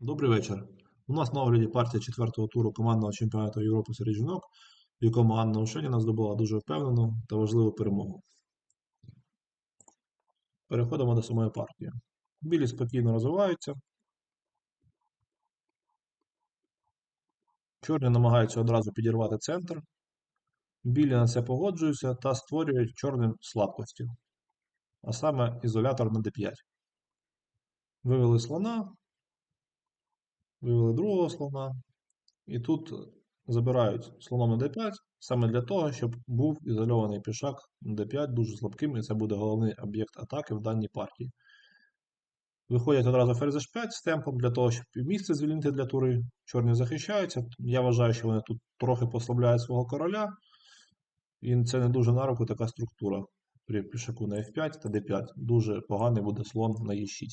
Добрий вечір. У нас на огляді партія четвертого туру командного чемпіонату Європи серед жінок, в якому Анна Ошеніна здобула дуже впевнену та важливу перемогу. Переходимо до самої партії. Білі спокійно розвиваються. Чорні намагаються одразу підірвати центр. Білі на це погоджуються та створюють чорним слабкості, а саме ізолятор на d5. Вивели слона, вивели другого слона. І тут забирають слоном на d5 саме для того, щоб був ізольований пішак на d5 дуже слабким, і це буде головний об'єкт атаки в даній партії. Виходять одразу ферзь h5 з темпом для того, щоб місце звільнити для тури. Чорні захищаються. Я вважаю, що вони тут трохи послабляють свого короля. І це не дуже на руку така структура при пішаку на f5 та d5. Дуже поганий буде слон на e6.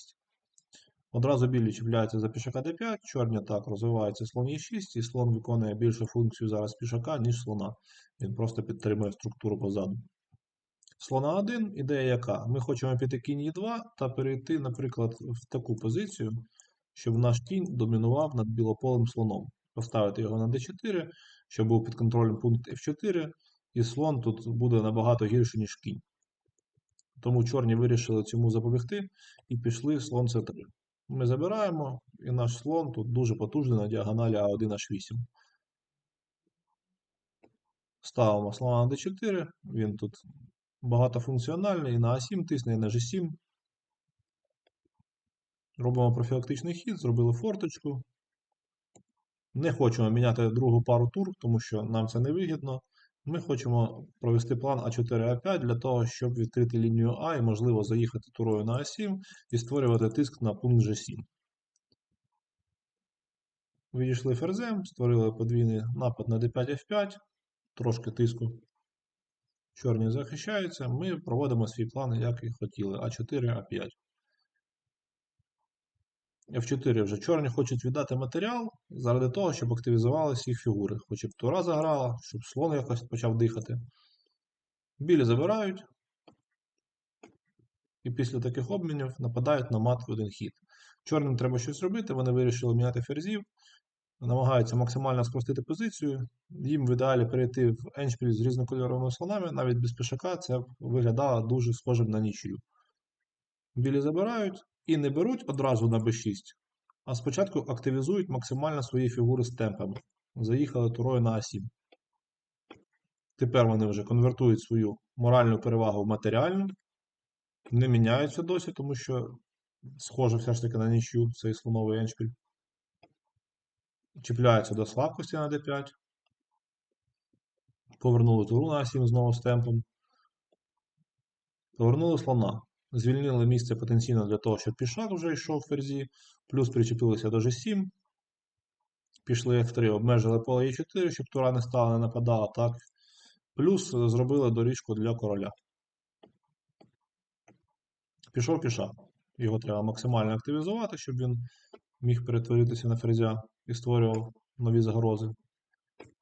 Одразу білі чіпляються за пішака d5, чорні так розвивається слон e6, і слон виконує більшу функцію зараз пішака, ніж слона. Він просто підтримує структуру позаду. Слона 1 ідея яка? Ми хочемо піти кінь e2 та перейти, наприклад, в таку позицію, щоб наш кінь домінував над білополим слоном. Поставити його на d4, щоб був під контролем пункт f4, і слон тут буде набагато гірше, ніж кінь. Тому чорні вирішили цьому запобігти і пішли слон c3. Ми забираємо, і наш слон тут дуже потужний на діагоналі А1H8. Ставимо слона на d4, він тут багатофункціональний, і на А7 тисне, і на G7. Робимо профілактичний хід, зробили форточку. Не хочемо міняти другу пару тур, тому що нам це не вигідно. Ми хочемо провести план А4А5 для того, щоб відкрити лінію А і, можливо, заїхати турою на А7 і створювати тиск на пункт G7. Відійшли ферзем, створили подвійний напад на d5F5, трошки тиску. Чорні захищаються. Ми проводимо свій план, як і хотіли. А4А5. F4 вже чорні хочуть віддати матеріал заради того, щоб активізувалися їх фігури. Хоче б тура заграла, щоб слон якось почав дихати. Білі забирають. І після таких обмінів нападають на мат в один хід. Чорним треба щось робити, вони вирішили міняти ферзів, намагаються максимально спростити позицію. Їм в ідеалі перейти в еншпіль з різнокольоровими слонами, навіть без пішака це виглядало дуже схожим на нічию. Білі забирають і не беруть одразу на b6, а спочатку активізують максимально свої фігури з темпами. Заїхали турою на А7. Тепер вони вже конвертують свою моральну перевагу в матеріальну, не міняються досі, тому що схоже все ж таки на нічю цей слоновий еншпіль. Чіпляються до слабкості на d5. Повернули туру на А7 знову з темпом. Повернули слона. Звільнили місце потенційно для того, щоб пішак вже йшов в ферзі, плюс причепилися до G7. Пішли F3, обмежили поле E4, щоб тура не стала, не нападала, так. Плюс зробили доріжку для короля. Пішов пішак. Його треба максимально активізувати, щоб він міг перетворитися на ферзя і створював нові загрози.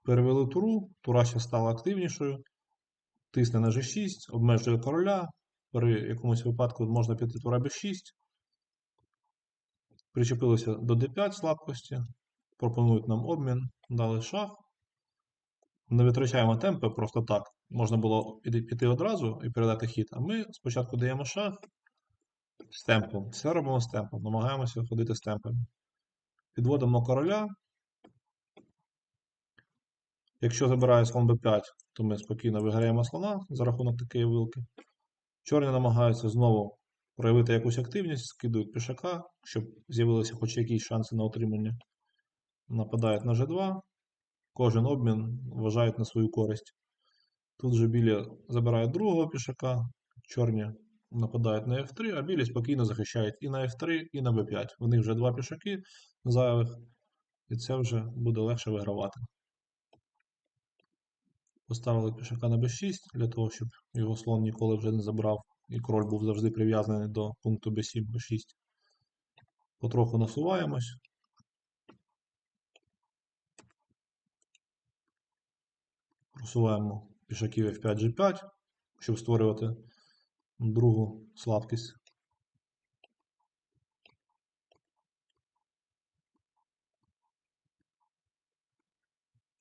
Перевели туру, тура ще стала активнішою. Тисне на G6, обмежує короля. При якомусь випадку можна піти тура b6. Причепилися до d5 слабкості. Пропонують нам обмін, дали шах. Не витрачаємо темпи просто так. Можна було піти одразу і передати хід. А ми спочатку даємо шах з темпом. Все робимо з темпом. Намагаємося ходити з темпами. Підводимо короля. Якщо забирає слон b5, то ми спокійно виграємо слона за рахунок такої вилки. Чорні намагаються знову проявити якусь активність, скидують пішака, щоб з'явилися хоч якісь шанси на отримання. Нападають на G2. Кожен обмін вважають на свою користь. Тут же білі забирають другого пішака, чорні нападають на F3, а білі спокійно захищають і на F3, і на B5. У них вже два пішаки зайвих, і це вже буде легше вигравати. Поставили пішака на b6 для того, щоб його слон ніколи вже не забрав, і король був завжди прив'язаний до пункту b7, b6. Потроху насуваємось. Просуваємо пішаків F5G5, щоб створювати другу слабкість.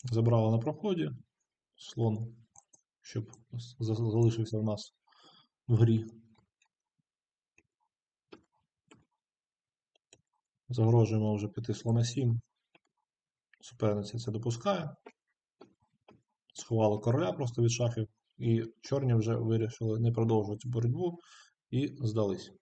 Забрали на проході. Слон, щоб залишився в нас в грі. Загрожуємо вже піти слона 7. Суперниця це допускає. Сховали короля просто від шахів. І чорні вже вирішили не продовжувати боротьбу і здались.